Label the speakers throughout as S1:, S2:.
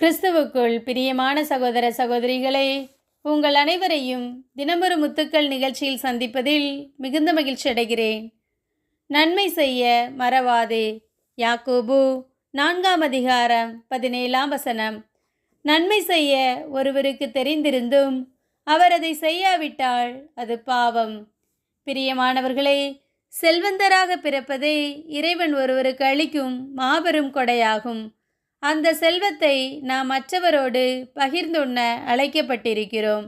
S1: கிறிஸ்துவுக்குள் பிரியமான சகோதர சகோதரிகளே உங்கள் அனைவரையும் தினமொரு முத்துக்கள் நிகழ்ச்சியில் சந்திப்பதில் மிகுந்த மகிழ்ச்சி அடைகிறேன். நன்மை செய்ய மறவாதே. யாக்கோபு நான்காம் அதிகாரம் பதினேழாம் வசனம். நன்மை செய்ய ஒருவருக்கு தெரிந்திருந்தும் அவர் அதை செய்யாவிட்டால் அது பாவம். பிரியமானவர்களே செல்வந்தராக பிறப்பதே இறைவன் ஒருவருக்கு அளிக்கும் மாபெரும் கொடையாகும். அந்த செல்வத்தை நாம் மற்றவரோடு பகிர்ந்துண்ண அழைக்கப்பட்டிருக்கிறோம்.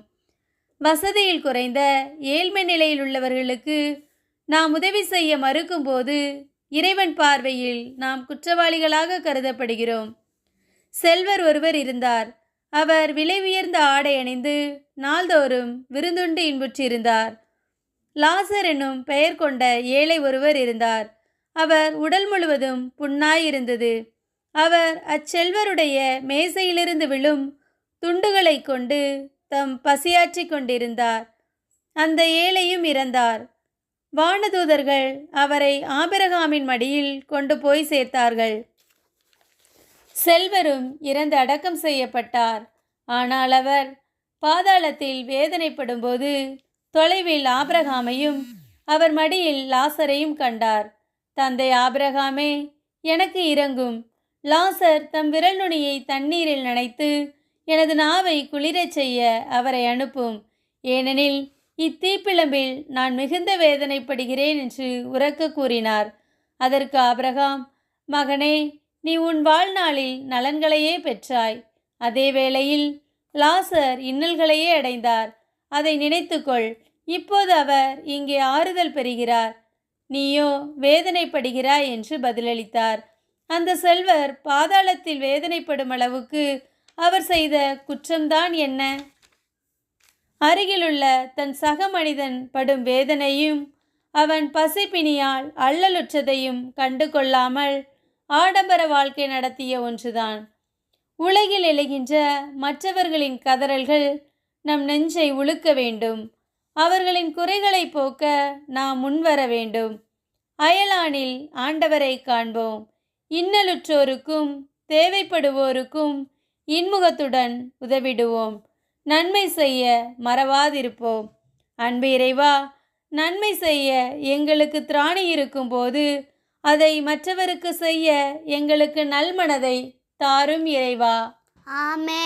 S1: வசதியில் குறைந்த ஏழ்மை நிலையில் உள்ளவர்களுக்கு நாம் உதவி செய்ய மறுக்கும்போது இறைவன் பார்வையில் நாம் குற்றவாளிகளாக கருதப்படுகிறோம். செல்வர் ஒருவர் இருந்தார். அவர் விலை உயர்ந்த ஆடை அணிந்து நாள்தோறும் விருந்துண்டு இன்புற்றிருந்தார். லாசர் என்னும் பெயர் கொண்ட ஏழை ஒருவர் இருந்தார். அவர் உடல் முழுவதும் புண்ணாய் இருந்தது அவர் அச்செல்வருடைய மேசையிலிருந்து விழும் துண்டுகளை கொண்டு தம் பசியாற்றி கொண்டிருந்தார். அந்த ஏழையும் இறந்தார். வானதூதர்கள் அவரை ஆபிரகாமின் மடியில் கொண்டு போய் சேர்த்தார்கள். செல்வரும் இறந்து அடக்கம் செய்யப்பட்டார். ஆனால் அவர் பாதாளத்தில் வேதனைப்படும்போது தொலைவில் ஆபிரகாமையும் அவர் மடியில் லாசரையும் கண்டார். தந்தை ஆபிரகாமே எனக்கு இறங்கும். லாசர் தம் விரல் நுனியை தண்ணீரில் நனைத்து எனது நாவை குளிரச் செய்ய அவரை அனுப்பும். ஏனெனில் இத்தீப்பிழம்பில் நான் மிகுந்த வேதனைப்படுகிறேன் என்று உறக்க கூறினார். அதற்கு ஆபிரகாம் மகனே நீ உன் வாழ்நாளில் நலன்களையே பெற்றாய். அதே வேளையில் லாசர் இன்னல்களையே அடைந்தார். அதை நினைத்துக்கொள். இப்போது அவர் இங்கே ஆறுதல் பெறுகிறார். நீயோ வேதனைப்படுகிறாய் என்று பதிலளித்தார். அந்த செல்வர் பாதாளத்தில் வேதனைப்படும் அளவுக்கு அவர் செய்த குற்றம்தான் என்ன? அருகிலுள்ள தன் சக மனிதன் படும் வேதனையும் அவன் பசிப்பினியால் அல்லலுற்றதையும் கண்டு கொள்ளாமல் ஆடம்பர வாழ்க்கை நடத்திய ஒன்றுதான். உலகில் எழுகின்ற மற்றவர்களின் கதறல்கள் நம் நெஞ்சை உழுக்க வேண்டும். அவர்களின் குறைகளை போக்க நாம் முன்வர வேண்டும். அயலானில் ஆண்டவரை காண்போம். இன்னலுற்றோருக்கும் தேவைப்படுவோருக்கும் இன்முகத்துடன் உதவிடுவோம். நன்மை செய்ய மறவாதிருப்போம். அன்பு இறைவா நன்மை செய்ய எங்களுக்கு திராணி இருக்கும்போது அதை மற்றவருக்கு செய்ய எங்களுக்கு நல்மனதை தாரும் இறைவா.
S2: ஆமே